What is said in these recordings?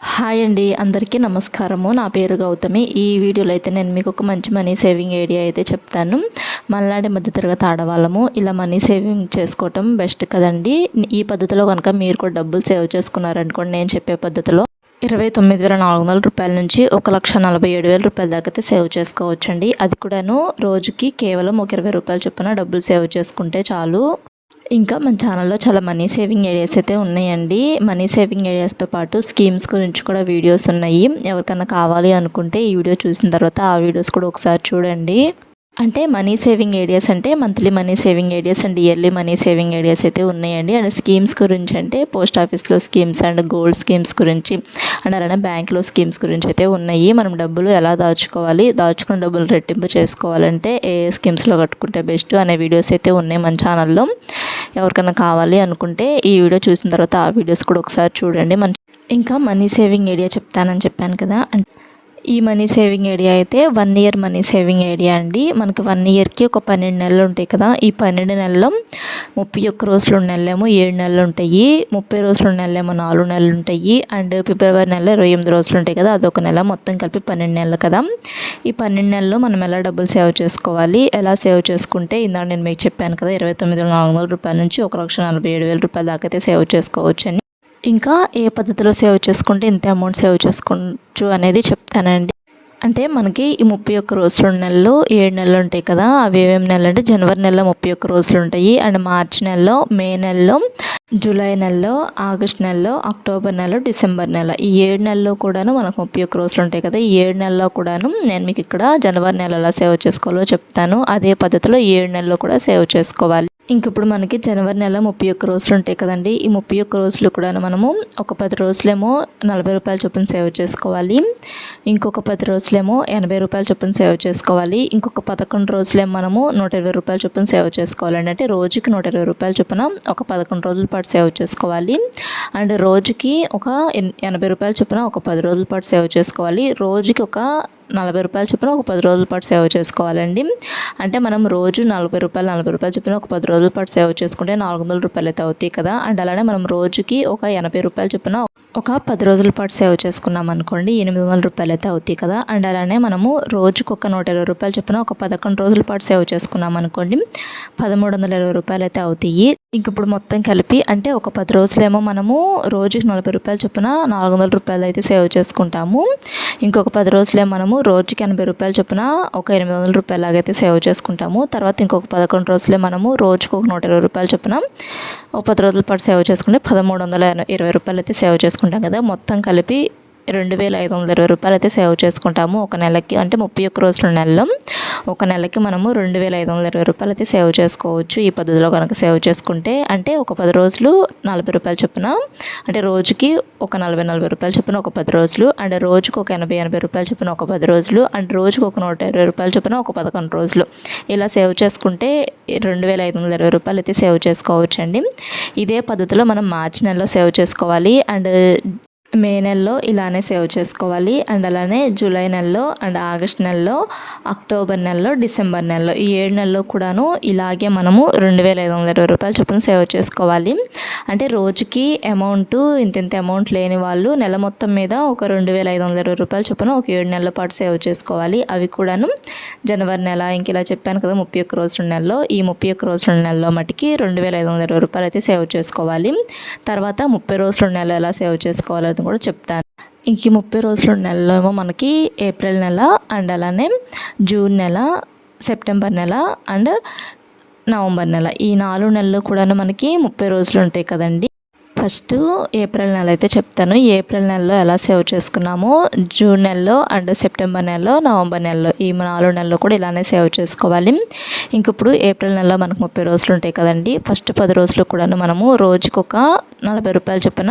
Hi అండి అందరికీ నమస్కారము. నా పేరు గౌతమి. ఈ వీడియోలో అయితే నేను మీకు ఒక మంచి మనీ సేవింగ్ ఐడియా అయితే చెప్తాను. మళ్ళాడి మధ్యతరగతి ఆడవాళ్ళము. ఇలా మనీ సేవింగ్ చేసుకోవటం బెస్ట్ కదండి. ఈ పద్ధతిలో కనుక మీరు కూడా డబ్బులు సేవ్ చేసుకున్నారనుకోండి నేను చెప్పే పద్ధతిలో ఇరవై తొమ్మిది వేల నాలుగు వందల రూపాయల నుంచి ఒక లక్ష నలభై ఏడు వేల రూపాయల దాకా అయితే సేవ్ చేసుకోవచ్చండి. అది కూడాను రోజుకి కేవలం ఒక ఇరవై రూపాయల చొప్పున డబ్బులు సేవ్ చేసుకుంటే చాలు. ఇంకా మన ఛానల్లో చాలా మనీ సేవింగ్ ఐడియాస్ అయితే ఉన్నాయండి. మనీ సేవింగ్ ఐడియాస్తో పాటు స్కీమ్స్ గురించి కూడా వీడియోస్ ఉన్నాయి. ఎవరికైనా కావాలి అనుకుంటే ఈ వీడియో చూసిన తర్వాత ఆ వీడియోస్ కూడా ఒకసారి చూడండి. అంటే మనీ సేవింగ్ ఐడియాస్ అంటే monthly money saving ideas and yearly money saving ideas అయితే ఉన్నాయండి. అండ్ స్కీమ్స్ గురించి అంటే పోస్ట్ ఆఫీస్లో స్కీమ్స్ అండ్ గోల్డ్ స్కీమ్స్ గురించి అండ్ అలానే బ్యాంక్లో స్కీమ్స్ గురించి అయితే ఉన్నాయి. మనం డబ్బులు ఎలా దాచుకోవాలి? దాచుకున్న డబ్బులు రెట్టింపు చేసుకోవాలంటే ఏ స్కీమ్స్లో కట్టుకుంటే బెస్ట్ అనే వీడియోస్ అయితే ఉన్నాయి మన ఛానల్లో ఎవరికైనా కావాలి అనుకుంటే ఈ వీడియో చూసిన తర్వాత ఆ వీడియోస్ కూడా ఒకసారి చూడండి. మన ఇంకా మనీ సేవింగ్ ఐడియా చెప్తానని చెప్పాను కదా. అంటే ఈ మనీ సేవింగ్ ఐడియా అయితే one year money saving idea అండి. మనకు వన్ ఇయర్కి ఒక పన్నెండు నెలలు ఉంటాయి కదా. ఈ పన్నెండు నెలలు ముప్పై ఒక్క రోజులు నెలలేమో ఏడు నెలలు ఉంటాయి. ముప్పై రోజులు నెలలేమో నాలుగు నెలలు ఉంటాయి. అండ్ ఫిబ్రవరి నెల ఇరవై ఎనిమిది రోజులు ఉంటాయి కదా. అదొక నెల మొత్తం కలిపి పన్నెండు నెలలు కదా. ఈ పన్నెండు నెలల్లో మనం ఎలా డబ్బులు సేవ్ చేసుకోవాలి? ఎలా సేవ్ చేసుకుంటే ఇందాక నేను మీకు చెప్పాను కదా ఇరవై తొమ్మిది వేల నాలుగు వందల రూపాయల నుంచి ఒక లక్ష నలభై ఏడు వేల రూపాయల దాకా అయితే సేవ్ చేసుకోవచ్చు అని. ఇంకా ఏ పద్ధతిలో సేవ్ చేసుకుంటే ఇంత అమౌంట్ సేవ్ చేసుకోవచ్చు అనేది చెప్తానండి. అంటే మనకి ఈ ముప్పై ఒక్క రోజులు నెలలు ఏడు నెలలు ఉంటాయి కదా అవి ఏమేమి నెలలు అంటే జనవరి నెలలో ముప్పై ఒక్క రోజులు ఉంటాయి. అండ్ మార్చి నెలలో మే నెలలో జూలై నెలలో ఆగస్ట్ నెలలో అక్టోబర్ నెల డిసెంబర్ నెల ఈ ఏడు నెలల్లో కూడాను మనకు ముప్పై ఒక్క రోజులు ఉంటాయి కదా ఈ ఏడు నెలల్లో కూడాను నేను మీకు ఇక్కడ జనవరి నెల ఎలా సేవ్ చేసుకోవాలో చెప్తాను. అదే పద్ధతిలో ఏడు నెలల్లో కూడా సేవ్ చేసుకోవాలి. ఇప్పుడు మనకి జనవరి నెల ముప్పై ఒక్క రోజులు ఉంటాయి కదండి. ఈ ముప్పై ఒక్క రోజులు కూడా మనము ఒక పది రోజులేమో నలభై రూపాయల చొప్పున సేవ్ చేసుకోవాలి. ఇంకొక పది రోజులేమో ఎనభై రూపాయల చొప్పున సేవ్ చేసుకోవాలి. ఇంకొక పదకొండు రోజులేమో మనము నూట ఇరవై రూపాయల చొప్పున సేవ్ చేసుకోవాలండి. అంటే రోజుకి నూట ఇరవై రూపాయల చొప్పున ఒక పదకొండు రోజుల పాటు సేవ్ చేసుకోవాలి. అండ్ రోజుకి ఒక ఎనభై రూపాయల చొప్పున ఒక పది రోజుల పాటు సేవ్ చేసుకోవాలి. రోజుకి ఒక నలభై రూపాయలు చొప్పున ఒక పది రోజుల పాటు సేవ్ చేసుకోవాలండి. అంటే మనం రోజు నలభై రూపాయలు నలభై రూపాయలు చొప్పున ఒక పది రోజుల పాటు సేవ్ చేసుకుంటే నాలుగు వందల రూపాయలు అయితే అవుతాయి కదా. అండ్ అలానే మనం రోజుకి ఒక ఎనభై రూపాయలు చొప్పున ఒక పది రోజుల పాటు సేవ్ చేసుకున్నాం అనుకోండి ఎనిమిది వందల రూపాయలు అయితే అవుతాయి కదా. అండ్ అలానే మనము రోజుకు ఒక నూట ఇరవై రూపాయలు చొప్పున ఒక పదకొండు రోజుల పాటు సేవ్ చేసుకున్నాం అనుకోండి పదమూడు వందల ఇరవై రూపాయలు అయితే అవుతాయి. ఇంక ఇప్పుడు మొత్తం కలిపి అంటే ఒక పది రోజులేమో మనము రోజుకి నలభై రూపాయలు చొప్పున నాలుగు వందల రూపాయలు అయితే సేవ్ చేసుకుంటాము. ఇంకొక పది రోజులే మనము రోజుకి ఎనభై రూపాయలు చొప్పున ఒక ఎనిమిది వందల రూపాయలు లాగైతే సేవ్ చేసుకుంటాము. తర్వాత ఇంకొక పదకొండు రోజులే మనము రోజుకు ఒక నూట ఇరవై రూపాయలు చొప్పున ఒక పది రోజుల పాటు సేవ్ చేసుకుంటే పదమూడు వందల ఇరవై రూపాయలు అయితే సేవ్ చేసుకుంటాం చేసుకుంటాం కదా మొత్తం కలిపి రెండు వేల ఐదు వందల ఇరవై రూపాయలు అయితే సేవ్ చేసుకుంటాము ఒక నెలకి అంటే ముప్పై ఒక్క రోజుల నెలలో. ఒక నెలకి మనము రెండు వేల ఐదు వందల ఇరవై రూపాయలు అయితే సేవ్ చేసుకోవచ్చు ఈ పద్ధతిలో కనుక సేవ్ చేసుకుంటే. అంటే ఒక పది రోజులు నలభై రూపాయలు చొప్పున అంటే రోజుకి ఒక నలభై నలభై రూపాయలు చొప్పున ఒక పది రోజులు అండ్ రోజుకి ఒక ఎనభై ఎనభై రూపాయలు చొప్పున ఒక పది రోజులు అండ్ రోజుకి ఒక నూట ఇరవై రూపాయలు చొప్పున ఒక పదకొండు రోజులు. ఇలా సేవ్ చేసుకుంటే రెండు వేల ఐదు వందల ఇరవై రూపాయలు అయితే సేవ్ చేసుకోవచ్చు అండి ఇదే పద్ధతిలో మనం మార్చి నెలలో సేవ్ చేసుకోవాలి అండ్ మే నెలలో ఇలానే సేవ్ చేసుకోవాలి. అండ్ అలానే జూలై నెలలో అండ్ ఆగస్ట్ నెలలో అక్టోబర్ నెలలో డిసెంబర్ నెలలో ఈ ఏడు నెలలో కూడాను ఇలాగే మనము రెండు వేల ఐదు వందల ఇరవై రూపాయలు చొప్పున సేవ్ చేసుకోవాలి. అంటే రోజుకి అమౌంట్ ఇంత ఇంత అమౌంట్ లేని వాళ్ళు నెల మొత్తం మీద ఒక రెండు వేల ఐదు వందల ఇరవై రూపాయలు చొప్పున ఒక ఏడు నెలల పాటు సేవ్ చేసుకోవాలి. అవి కూడాను జనవరి నెల ఇంక ఇలా చెప్పాను కదా ముప్పై ఒక్క రోజుల నెలలో. ఈ ముప్పై ఒక్క రోజుల నెలలో మటుకి రెండు వేల ఐదు వందల ఇరవై రూపాయలు అయితే సేవ్ చేసుకోవాలి. తర్వాత ముప్పై రోజుల నెల ఎలా సేవ్ చేసుకోవాలి అనేది కూడా చెప్తాను ఇంక ముప్పై రోజులు నెలలో ఏమో మనకి ఏప్రిల్ నెల అండ్ అలానే జూన్ నెల సెప్టెంబర్ నెల అండ్ నవంబర్ నెల. ఈ నాలుగు నెలలు కూడా మనకి ముప్పై రోజులు ఉంటాయి కదండి. ఫస్ట్ ఏప్రిల్ నెల అయితే చెప్తాను. ఏప్రిల్ నెలలో ఎలా సేవ్ చేసుకున్నామో జూన్ నెలలో అండ్ సెప్టెంబర్ నెలలో నవంబర్ నెలలో ఈ నాలుగు నెలలో కూడా ఇలానే సేవ్ చేసుకోవాలి. ఇంక ఇప్పుడు ఏప్రిల్ నెలలో మనకు ముప్పై రోజులు ఉంటాయి కదండి. ఫస్ట్ పది రోజులు కూడా మనము రోజుకొక నలభై రూపాయలు చొప్పున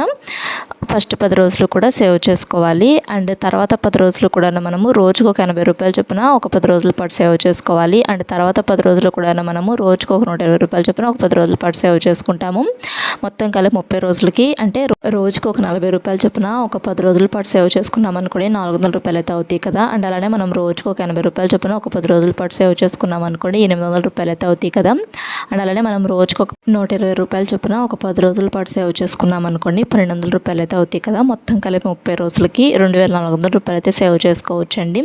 ఫస్ట్ పది రోజులు కూడా సేవ్ చేసుకోవాలి. అండ్ తర్వాత పది రోజులు కూడా మనము రోజుకు ఒక ఎనభై రూపాయలు చొప్పున ఒక పది రోజుల పాటు సేవ్ చేసుకోవాలి. అండ్ తర్వాత పది రోజులు కూడా మనము రోజుకు ఒక నూట ఇరవై రూపాయలు చొప్పున ఒక పది రోజుల పాటు సేవ్ చేసుకుంటాము. మొత్తం కలిపి ముప్పై రోజులు రోజులకి అంటే రోజుకి ఒక నలభై రూపాయలు చొప్పున ఒక పది రోజుల పాటు సేవ్ చేసుకున్నాం అనుకోండి నాలుగు వందల రూపాయలు అయితే అవుతాయి కదా. అండ్ అలానే మనం రోజుకి ఒక ఎనభై రూపాయలు చొప్పున ఒక పది రోజుల పాటు సేవ్ చేసుకున్నాం అనుకోండి ఎనిమిది వందల రూపాయలు అయితే అవుతాయి కదా. అండ్ అలానే మనం రోజుకి ఒక నూట ఇరవై రూపాయలు చొప్పున ఒక పది రోజుల పాటు సేవ్ చేసుకున్నాం అనుకోండి పన్నెండు వందల రూపాయలు అయితే అవుతాయి కదా. మొత్తం కలిపి ముప్పై రోజులకి రెండు వేల నాలుగు వందల రూపాయలు అయితే సేవ్ చేసుకోవచ్చండి.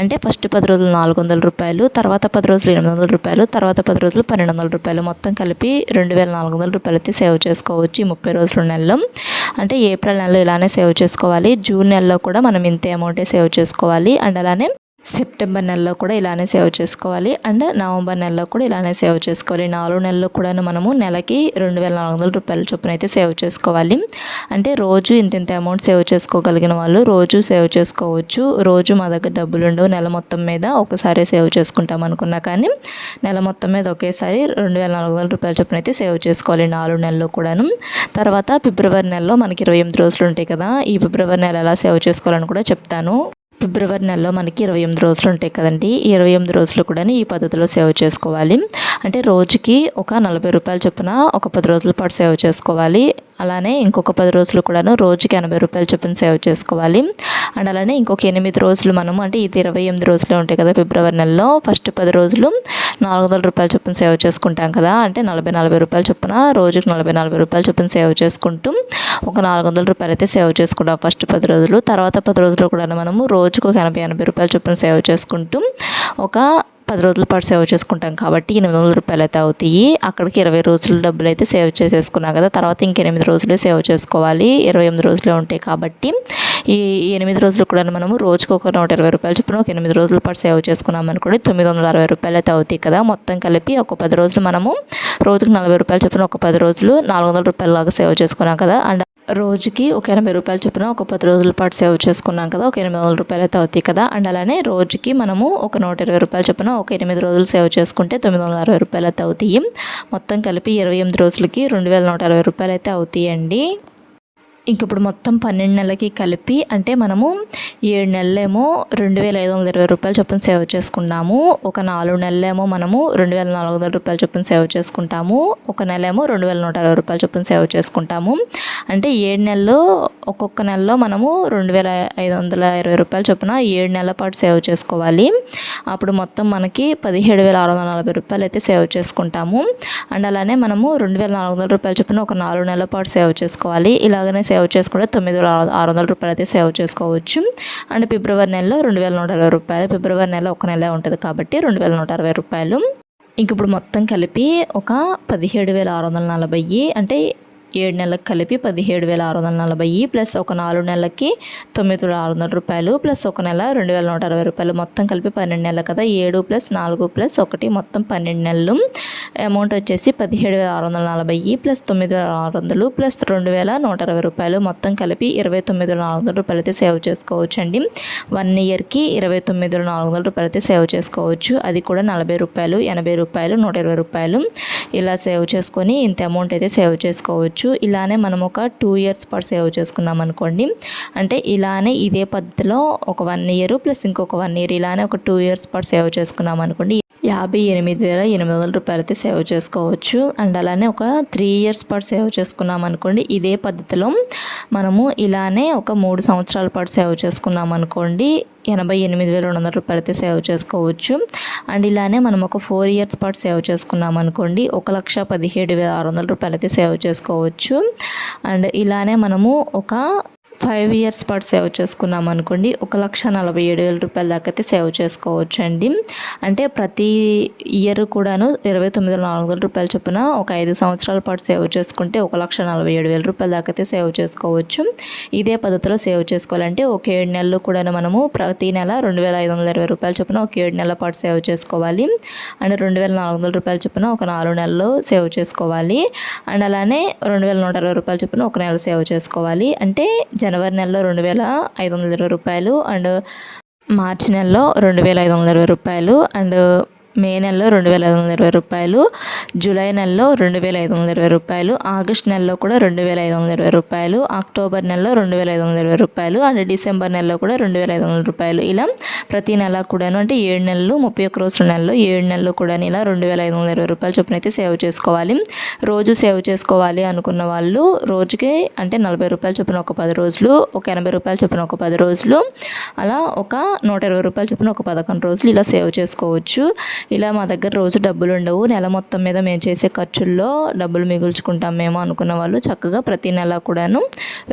అంటే ఫస్ట్ పది రోజులు నాలుగు వందల రూపాయలు తర్వాత పది రోజులు ఎనిమిది వందల రూపాయలు తర్వాత పది రోజులు పన్నెండు వందల రూపాయలు మొత్తం కలిపి రెండు వేల నాలుగు వందల రూపాయలు అయితే సేవ్ చేసుకోవచ్చు. ఈ ముప్పై రోజులు నెలలో. అంటే ఏప్రిల్ నెలలో ఇలానే సేవ్ చేసుకోవాలి. జూన్ నెలలో కూడా మనం ఇంతే అమౌంటే సేవ్ చేసుకోవాలి. అండ్ అలానే సెప్టెంబర్ నెలలో కూడా ఇలానే సేవ్ చేసుకోవాలి. అండ్ నవంబర్ నెలలో కూడా ఇలానే సేవ్ చేసుకోవాలి. నాలుగు నెలల్లో కూడా మనము నెలకి రెండు వేల నాలుగు వందల రూపాయల చొప్పున అయితే సేవ్ చేసుకోవాలి. అంటే రోజు ఇంత ఇంత అమౌంట్ సేవ్ చేసుకోగలిగిన వాళ్ళు రోజు సేవ్ చేసుకోవచ్చు. రోజు మా దగ్గర డబ్బులు ఉండవు. నెల మొత్తం మీద ఒకసారి సేవ్ చేసుకుంటాం అనుకున్నా కానీ నెల మొత్తం మీద ఒకేసారి రెండు వేల నాలుగు వందల రూపాయల చొప్పున అయితే సేవ్ చేసుకోవాలి నాలుగు నెలల్లో కూడాను. తర్వాత ఫిబ్రవరి నెలలో మనకి ఇరవై ఎనిమిది రోజులు ఉంటాయి కదా ఈ ఫిబ్రవరి నెల ఎలా సేవ్ చేసుకోవాలని కూడా చెప్తాను. ఫిబ్రవరి నెలలో మనకి ఇరవై ఎనిమిది రోజులు ఉంటాయి కదండి. ఈ ఇరవై ఎనిమిది రోజులు కూడా ఈ పద్ధతిలో సేవ్ చేసుకోవాలి. అంటే రోజుకి ఒక నలభై రూపాయలు చొప్పున ఒక పది రోజుల పాటు సేవ్ చేసుకోవాలి. అలానే ఇంకొక పది రోజులు కూడాను రోజుకి ఎనభై రూపాయలు చొప్పున సేవ్ చేసుకోవాలి. అండ్ అలానే ఇంకొక ఎనిమిది రోజులు మనము అంటే ఇది ఇరవై ఎనిమిది రోజులే ఉంటాయి కదా ఫిబ్రవరి నెలలో ఫస్ట్ పది రోజులు నాలుగు వందల రూపాయలు చొప్పున సేవ్ చేసుకుంటాం కదా అంటే నలభై నలభై రూపాయలు చొప్పున రోజుకి నలభై నలభై రూపాయలు చొప్పున సేవ్ చేసుకుంటూ ఒక నాలుగు వందల రూపాయలు అయితే సేవ్ చేసుకుంటాం ఫస్ట్ పది రోజులు. తర్వాత పది రోజులు కూడా మనము రోజుకు ఒక ఎనభై ఎనభై రూపాయలు చొప్పున సేవ్ చేసుకుంటూ ఒక పది రోజుల పాటు సేవ్ చేసుకుంటాం కాబట్టి ఎనిమిది వందల రూపాయలు అయితే అవుతాయి. అక్కడికి ఇరవై రోజుల డబ్బులు అయితే సేవ్ చేసేసుకున్నాం కదా తర్వాత ఇంక ఎనిమిది రోజులే సేవ్ చేసుకోవాలి. ఇరవై ఎనిమిది రోజులే ఉంటాయి కాబట్టి ఈ ఎనిమిది రోజులు కూడా మనము రోజుకు ఒక నూట ఇరవై రూపాయలు చొప్పున ఒక ఎనిమిది రోజుల పాటు సేవ్ చేసుకున్నాం అనుకోండి తొమ్మిది వందల అరవై రూపాయలు అయితే అవుతాయి కదా. మొత్తం కలిపి ఒక పది రోజులు మనము రోజుకు నలభై రూపాయలు చొప్పున ఒక పది రోజులు నాలుగు వందల రూపాయల లాగా సేవ్ చేసుకున్నాం కదా. అండ్ రోజుకి ఒక ఎనభై రూపాయలు చొప్పున ఒక పది రోజుల పాటు సేవ్ చేసుకున్నాం కదా ఒక ఎనిమిది వందల రూపాయలు అయితే అవుతాయి కదా. అండ్ అలానే రోజుకి మనము ఒక నూట ఇరవై రూపాయలు చొప్పున ఒక ఎనిమిది రోజులు సేవ్ చేసుకుంటే తొమ్మిది వందల అరవై రూపాయలు అయితే అవుతాయి. మొత్తం కలిపి ఇరవై ఎనిమిది రోజులకి రెండు వేల నూట అరవై రూపాయలు అయితే అవుతాయండి. ఇంక ఇప్పుడు మొత్తం పన్నెండు నెలలకి కలిపి అంటే మనము ఏడు నెలలేమో రెండు వేల ఐదు వందల ఇరవై రూపాయలు చొప్పున సేవ్ చేసుకున్నాము ఒక నాలుగు నెలలేమో మనము రెండు వేల నాలుగు వందల రూపాయలు చొప్పున సేవ్ చేసుకుంటాము. ఒక నెల ఏమో రెండు వేల నూట అరవై రూపాయలు చొప్పున సేవ్ చేసుకుంటాము. అంటే ఏడు నెలలు ఒక్కొక్క నెలలో మనము రెండు వేల ఐదు వందల ఇరవై రూపాయలు చొప్పున ఏడు నెలల పాటు సేవ్ చేసుకోవాలి. అప్పుడు మొత్తం మనకి పదిహేడు వేల ఆరు వందల నలభై రూపాయలు అయితే సేవ్ చేసుకుంటాము. అండ్ అలానే మనము రెండు వేల నాలుగు వందల రూపాయలు చొప్పున ఒక నాలుగు నెలల పాటు సేవ్ చేసుకోవాలి. ఇలాగనే సేవ్ సేవ్ చేసుకుంటే తొమ్మిది వేల ఆరు- ఆరు వందల రూపాయలు అయితే సేవ్ చేసుకోవచ్చు. అండ్ ఫిబ్రవరి నెలలో రెండు వేల నూట అరవై రూపాయలు. ఫిబ్రవరి నెల ఒక నెల ఉంటుంది కాబట్టి రెండు వేల నూట అరవై రూపాయలు. ఇంక ఇప్పుడు మొత్తం కలిపి ఒక పదిహేడు వేల ఆరు వందల నలభై అంటే ఏడు నెలలకు కలిపి పదిహేడు వేల ఆరు వందల నలభై ప్లస్ ఒక నాలుగు నెలలకి తొమ్మిది వేల ఆరు వందల రూపాయలు ప్లస్ ఒక నెల రెండు వేల నూట అరవై రూపాయలు మొత్తం కలిపి పన్నెండు నెలలు కదా. ఏడు ప్లస్ నాలుగు ప్లస్ ఒకటి మొత్తం పన్నెండు నెలలు. అమౌంట్ వచ్చేసి పదిహేడు వేల ఆరు వందల నలభై ప్లస్ తొమ్మిది వేల ఆరు వందలు ప్లస్ రెండు వేల నూట అరవై రూపాయలు మొత్తం కలిపి ఇరవై తొమ్మిది వేల నాలుగు వందల రూపాయలు అయితే సేవ్ చేసుకోవచ్చు అండి వన్ ఇయర్కి ఇరవై తొమ్మిది వేల నాలుగు వందల రూపాయలు అయితే సేవ్ చేసుకోవచ్చు. అది కూడా నలభై రూపాయలు ఎనభై రూపాయలు నూట ఇరవై రూపాయలు. ఇలా సేవ్ చేసుకొని ఇంత అమౌంట్ అయితే సేవ్ చేసుకోవచ్చు. ఇలానే మనం ఒక టూ ఇయర్స్ పాటు సేవ్ చేసుకున్నాం అనుకోండి. అంటే ఇలానే ఇదే పద్ధతిలో ఒక వన్ ఇయర్ ప్లస్ ఇంకొక వన్ ఇయర్ ఇలానే ఒక టూ ఇయర్స్ పాటు సేవ్ చేసుకున్నాం అనుకోండి. యాభై ఎనిమిది వేల ఎనిమిది వందల రూపాయలు అయితే సేవ్ చేసుకోవచ్చు. అండ్ అలానే ఒక త్రీ ఇయర్స్ పాటు సేవ్ చేసుకున్నాం అనుకోండి ఇదే పద్ధతిలో మనము ఇలానే ఒక మూడు సంవత్సరాల పాటు సేవ్ చేసుకున్నాం అనుకోండి ఎనభై ఎనిమిది వేల రెండు వందల రూపాయలు అయితే సేవ్ చేసుకోవచ్చు. అండ్ ఇలానే మనం ఒక ఫోర్ ఇయర్స్ పాటు సేవ్ చేసుకున్నాం అనుకోండి ఒక లక్ష పదిహేడు వేల ఆరు వందల రూపాయలు అయితే సేవ్ చేసుకోవచ్చు. అండ్ ఇలానే మనము ఒక ఫైవ్ ఇయర్స్ పాటు సేవ్ చేసుకున్నాం అనుకోండి ఒక లక్ష నలభై ఏడు వేల రూపాయల దాకా అయితే సేవ్ చేసుకోవచ్చు అండి అంటే ప్రతి ఇయర్ కూడాను ఇరవై తొమ్మిది నాలుగు వందల రూపాయల చొప్పున ఒక ఐదు సంవత్సరాల పాటు సేవ్ చేసుకుంటే ఒక లక్ష నలభై ఏడు వేల రూపాయల దాకా అయితే సేవ్ చేసుకోవచ్చు. ఇదే పద్ధతిలో సేవ్ చేసుకోవాలంటే ఒక ఏడు నెలలు కూడాను మనము ప్రతి నెల రెండు వేల ఐదు వందల ఇరవై రూపాయల చొప్పున ఒక ఏడు నెలల పాటు సేవ్ చేసుకోవాలి. అండ్ రెండు వేల నాలుగు వందల రూపాయల చొప్పున ఒక నాలుగు నెలలు సేవ్ చేసుకోవాలి. అండ్ అలానే రెండు వేల నూట అరవై రూపాయల చొప్పున ఒక నెల సేవ్ చేసుకోవాలి. అంటే జనవరి నెలలో రెండు వేల ఐదు వందల ఇరవై రూపాయలు అండ్ మార్చి నెలలో రెండు వేల ఐదు వందల ఇరవై రూపాయలు అండ్ మే నెలలో రెండు వేల ఐదు వందల ఇరవై రూపాయలు జూలై నెలలో రెండు వేల ఐదు వందల ఇరవై రూపాయలు ఆగస్ట్ నెలలో కూడా రెండు వేల ఐదు వందల ఇరవై రూపాయలు అక్టోబర్ నెలలో రెండు వేల ఐదు వందల ఇరవై రూపాయలు అండ్ డిసెంబర్ నెలలో కూడా రెండు వేల ఐదు వందల రూపాయలు. ఇలా ప్రతి నెల కూడాను అంటే ఏడు నెలలు ముప్పై ఒక్క రోజుల నెలలో ఏడు నెలలు కూడా ఇలా రెండు వేల ఐదు వందల ఇరవై రూపాయలు చొప్పున అయితే సేవ్ చేసుకోవాలి. రోజు సేవ్ చేసుకోవాలి అనుకున్న వాళ్ళు రోజుకి అంటే నలభై రూపాయలు చొప్పున ఒక పది రోజులు ఒక ఎనభై రూపాయలు చొప్పున ఒక పది రోజులు అలా ఒక నూట ఇరవై రూపాయలు చొప్పున ఒక పదకొండు రోజులు ఇలా సేవ్ చేసుకోవచ్చు. ఇలా మా దగ్గర రోజు డబ్బులు ఉండవు. నెల మొత్తం మీద మేము చేసే ఖర్చుల్లో డబ్బులు మిగుల్చుకుంటాం మేము అనుకున్న వాళ్ళు. చక్కగా ప్రతి నెల కూడాను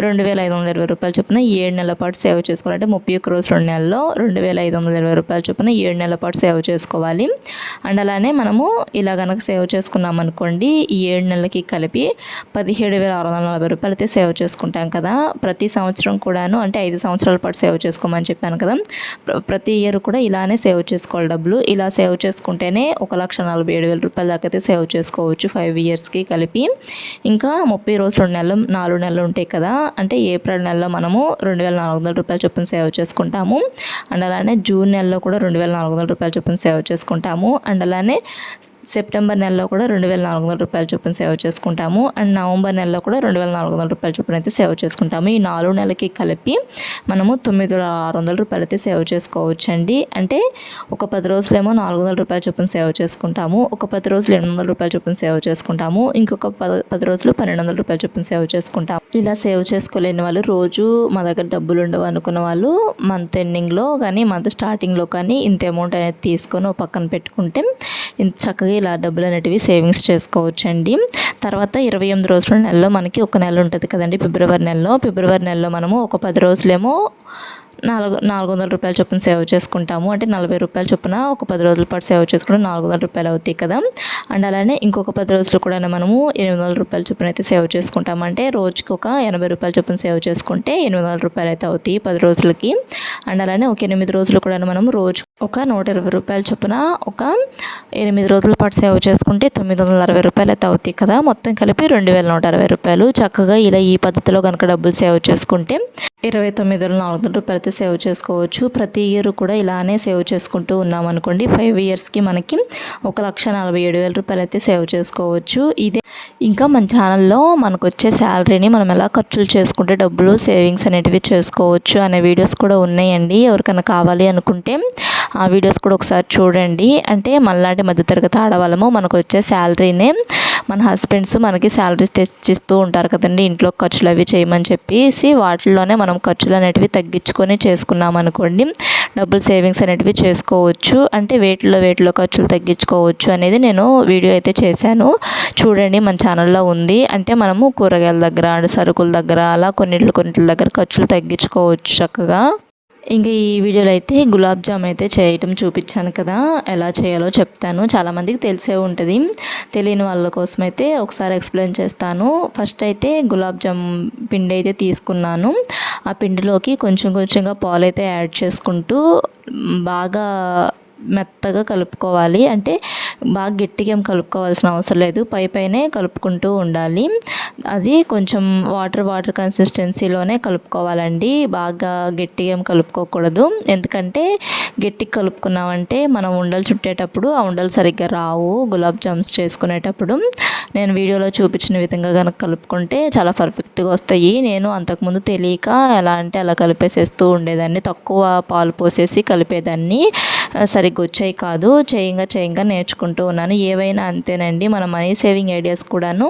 రెండు వేల ఐదు వందల ఇరవై రూపాయలు చొప్పున ఏడు నెలల పాటు సేవ్ చేసుకోవాలంటే ముప్పై ఒక్క రోజు రెండు నెలల్లో రెండు వేల ఐదు వందల ఇరవై రూపాయల చొప్పున ఏడు నెలల పాటు సేవ్ చేసుకోవాలి. అండ్ అలానే మనము ఇలా కనుక సేవ్ చేసుకున్నాం అనుకోండి ఈ ఏడు నెలలకి కలిపి పదిహేడు వేల ఆరు వందల నలభై రూపాయలు అయితే సేవ్ చేసుకుంటాం కదా. ప్రతి సంవత్సరం కూడాను అంటే ఐదు సంవత్సరాల పాటు సేవ్ చేసుకోమని చెప్పాను కదా. ప్రతి ఇయర్ కూడా ఇలానే సేవ్ చేసుకోవాలి డబ్బులు. ఇలా సేవ్ చేసుకుంటేనే ఒక లక్ష నలభై ఏడు వేల రూపాయల దాకా అయితే సేవ్ చేసుకోవచ్చు ఫైవ్ ఇయర్స్కి కలిపి. ఇంకా ముప్పై రోజులు రెండు నెలలు నాలుగు నెలలు ఉంటాయి కదా అంటే ఏప్రిల్ నెలలో మనము రెండు వేల నాలుగు వందల రూపాయల చొప్పున సేవ్ చేసుకుంటాము. అండ్ అలానే జూన్ నెలలో కూడా రెండు వేల నాలుగు వందల రూపాయల చొప్పున సేవ్ చేసుకుంటాము. అండ్ అలానే సెప్టెంబర్ నెలలో కూడా రెండు వేల నాలుగు వందల రూపాయల చొప్పున సేవ్ చేసుకుంటాము. అండ్ నవంబర్ నెలలో కూడా రెండు వేల నాలుగు వందల రూపాయల చొప్పున అయితే సేవ్ చేసుకుంటాము. ఈ నాలుగు నెలలకి కలిపి మనము తొమ్మిది వేల ఆరు వందల రూపాయలు అయితే సేవ్ చేసుకోవచ్చు అండి అంటే ఒక పది రోజులేమో నాలుగు వందల రూపాయల చొప్పున సేవ్ చేసుకుంటాము. ఒక పది రోజులు ఎనిమిది వందల రూపాయల చొప్పున సేవ్ చేసుకుంటాము. ఇంకొక పది పది రోజులు పన్నెండు వందల రూపాయల చొప్పున సేవ్ చేసుకుంటాము. ఇలా సేవ్ చేసుకోలేని వాళ్ళు రోజు మా దగ్గర డబ్బులు ఉండవు అనుకున్న వాళ్ళు మంత్ ఎండింగ్లో కానీ మంత్ స్టార్టింగ్లో కానీ ఇంత అమౌంట్ అనేది తీసుకొని పక్కన పెట్టుకుంటే ఇంత చక్కగా ఇలా డబ్బులు అనేటివి సేవింగ్స్ చేసుకోవచ్చండి. తర్వాత ఇరవై ఎనిమిది రోజుల నెలలో మనకి ఒక నెల ఉంటుంది కదండి ఫిబ్రవరి నెలలో. ఫిబ్రవరి నెలలో మనము ఒక పది రోజులేమో నాలుగు నాలుగు వందల రూపాయల చొప్పున సేవ్ చేసుకుంటాము. అంటే నలభై రూపాయల చొప్పున ఒక పది రోజుల పాటు సేవ్ చేసుకుంటే నాలుగు వందల రూపాయలు అవుతాయి కదా. అండ్ అలానే ఇంకొక పది రోజులు కూడా మనము ఎనిమిది వందల రూపాయల చొప్పున అయితే సేవ్ చేసుకుంటాం అంటే రోజుకి ఒక ఎనభై రూపాయల చొప్పున సేవ్ చేసుకుంటే ఎనిమిది వందల రూపాయలు అయితే అవుతాయి పది రోజులకి. అండ్ అలానే ఒక ఎనిమిది రోజులు కూడా మనం రోజు ఒక నూట ఇరవై రూపాయల చొప్పున ఒక ఎనిమిది రోజుల పాటు సేవ్ చేసుకుంటే తొమ్మిది వందల అరవై రూపాయలు అయితే అవుతాయి కదా. మొత్తం కలిపి రెండు వేల నూట అరవై రూపాయలు. చక్కగా ఇలా ఈ పద్ధతిలో కనుక డబ్బులు సేవ్ చేసుకుంటే ఇరవై తొమ్మిది వందల నాలుగు వందల రూపాయలు అయితే సేవ్ చేసుకోవచ్చు. ప్రతి ఇయర్ కూడా ఇలానే సేవ్ చేసుకుంటూ ఉన్నాం అనుకోండి. ఫైవ్ ఇయర్స్కి మనకి ఒక లక్ష నలభై ఏడు వేల రూపాయలు అయితే సేవ్ చేసుకోవచ్చు. ఇదే ఇంకా మన ఛానల్లో మనకు వచ్చే శాలరీని మనం ఎలా ఖర్చులు చేసుకుంటే డబ్బులు సేవింగ్స్ అనేటివి చేసుకోవచ్చు అనే వీడియోస్ కూడా ఉన్నాయండి. ఎవరికైనా కావాలి అనుకుంటే ఆ వీడియోస్ కూడా ఒకసారి చూడండి. అంటే మళ్ళాంటి మధ్యతరగతి ఆడవాళ్ళము మనకు వచ్చే శాలరీనే మన హస్బెండ్స్ మనకి శాలరీస్ తెచ్చిస్తూ ఉంటారు కదండి. ఇంట్లో ఖర్చులు అవి చేయమని చెప్పేసి వాటిల్లోనే మనం ఖర్చులు అనేటివి తగ్గించుకొని చేసుకున్నాం అనుకోండి డబ్బులు సేవింగ్స్ అనేటివి చేసుకోవచ్చు. అంటే వేటిలో వేటిలో ఖర్చులు తగ్గించుకోవచ్చు అనేది నేను వీడియో అయితే చేశాను. చూడండి మన ఛానల్లో ఉంది. అంటే మనము కూరగాయల దగ్గర సరుకుల దగ్గర అలా కొన్నిట్లు కొన్నిట్ల దగ్గర ఖర్చులు తగ్గించుకోవచ్చు చక్కగా. ఇంకా ఈ వీడియోలో అయితే గులాబ్ జామ్ అయితే చేయటం చూపించాను కదా. ఎలా చేయాలో చెప్తాను. చాలామందికి తెలిసే ఉంటుంది. తెలియని వాళ్ళ కోసం అయితే ఒకసారి ఎక్స్ప్లెయిన్ చేస్తాను. ఫస్ట్ అయితే గులాబ్ జామ్ పిండి అయితే తీసుకున్నాను. ఆ పిండిలోకి కొంచెం కొంచెంగా పాలు అయితే యాడ్ చేసుకుంటూ బాగా మెత్తగా కలుపుకోవాలి. అంటే బాగా గట్టిగా ఏం కలుపుకోవాల్సిన అవసరం లేదు. పై పైనే కలుపుకుంటూ ఉండాలి. అది కొంచెం వాటర్ వాటర్ కన్సిస్టెన్సీలోనే కలుపుకోవాలండి. బాగా గట్టిగా ఏం కలుపుకోకూడదు. ఎందుకంటే గట్టిగా కలుపుకున్నామంటే మనం ఉండలు చుట్టేటప్పుడు ఆ ఉండలు సరిగ్గా రావు. గులాబ్ జామ్స్ చేసుకునేటప్పుడు నేను వీడియోలో చూపించిన విధంగా కనుక కలుపుకుంటే చాలా పర్ఫెక్ట్గా వస్తాయి. నేను అంతకుముందు తెలియక ఎలా అంటే అలా కలిపేసేస్తూ ఉండేదాన్ని. తక్కువ పాలు పోసేసి కలిపేదాన్ని. సరిగ్గా వచ్చాయి కాదు. చేయంగా చేయంగా నేర్చుకుంటూ ఉన్నాను. ఏవైనా అంతేనండి. మన మనీ సేవింగ్ ఐడియాస్ కూడాను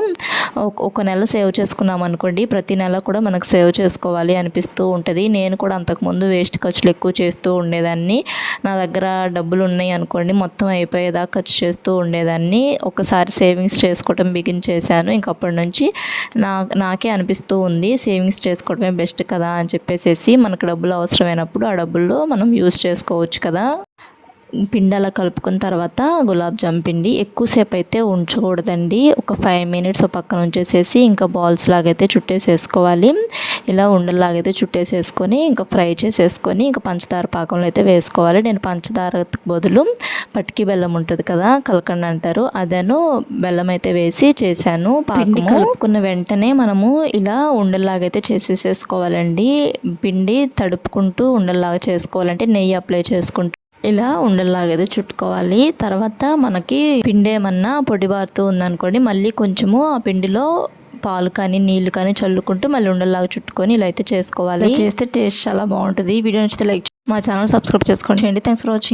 ఒక నెల సేవ్ చేసుకున్నాం అనుకోండి ప్రతి నెల కూడా మనకు సేవ్ చేసుకోవాలి అనిపిస్తూ ఉంటుంది. నేను కూడా అంతకుముందు వేస్ట్ ఖర్చులు ఎక్కువ చేస్తూ ఉండేదాన్ని. నా దగ్గర డబ్బులు ఉన్నాయి అనుకోండి మొత్తం అయిపోయేదా ఖర్చు చేస్తూ ఉండేదాన్ని. ఒకసారి సేవింగ్స్ చేసుకోవటం బిగిన్ చేశాను. ఇంకప్పటి నుంచి నా నాకే అనిపిస్తూ ఉంది సేవింగ్స్ చేసుకోవడమే బెస్ట్ కదా అని చెప్పేసేసి మనకు డబ్బులు అవసరమైనప్పుడు ఆ డబ్బుల్లో మనం యూజ్ చేసుకోవచ్చు కదా. పిండి అలా కలుపుకున్న తర్వాత గులాబ్ జామ్ పిండి ఎక్కువసేపు అయితే ఉంచకూడదండి. ఒక ఫైవ్ మినిట్స్ పక్కన ఉంచేసేసి ఇంకా బాల్స్ లాగైతే చుట్టేసేసుకోవాలి. ఇలా ఉండలాగైతే చుట్టేసేసుకొని ఇంకా ఫ్రై చేసేసుకొని ఇంకా పంచదార పాకంలో అయితే వేసుకోవాలి. నేను పంచదార బదులు పట్టికి బెల్లం ఉంటుంది కదా కలకండ అంటారు. అదను బెల్లం అయితే వేసి చేశాను పిండి కలుపుకున్న వెంటనే మనము ఇలా ఉండల్లాగైతే చేసేసేసుకోవాలండి. పిండి తడుపుకుంటూ ఉండల్లాగా చేసుకోవాలంటే నెయ్యి అప్లై చేసుకుంటూ ఇలా ఉండలాగైతే చుట్టుకోవాలి. తర్వాత మనకి పిండి ఏమన్నా పొడి బారుతూ ఉందనుకోండి మళ్ళీ కొంచెము ఆ పిండిలో పాలు కానీ నీళ్ళు కానీ చల్లుకుంటూ మళ్ళీ ఉండలాగా చుట్టుకొని ఇలా అయితే చేసుకోవాలి. చేస్తే టేస్ట్ చాలా బాగుంటుంది. వీడియో నచ్చితే లైక్ మా ఛానల్ సబ్స్క్రైబ్ చేసుకోండి. Thanks for watching.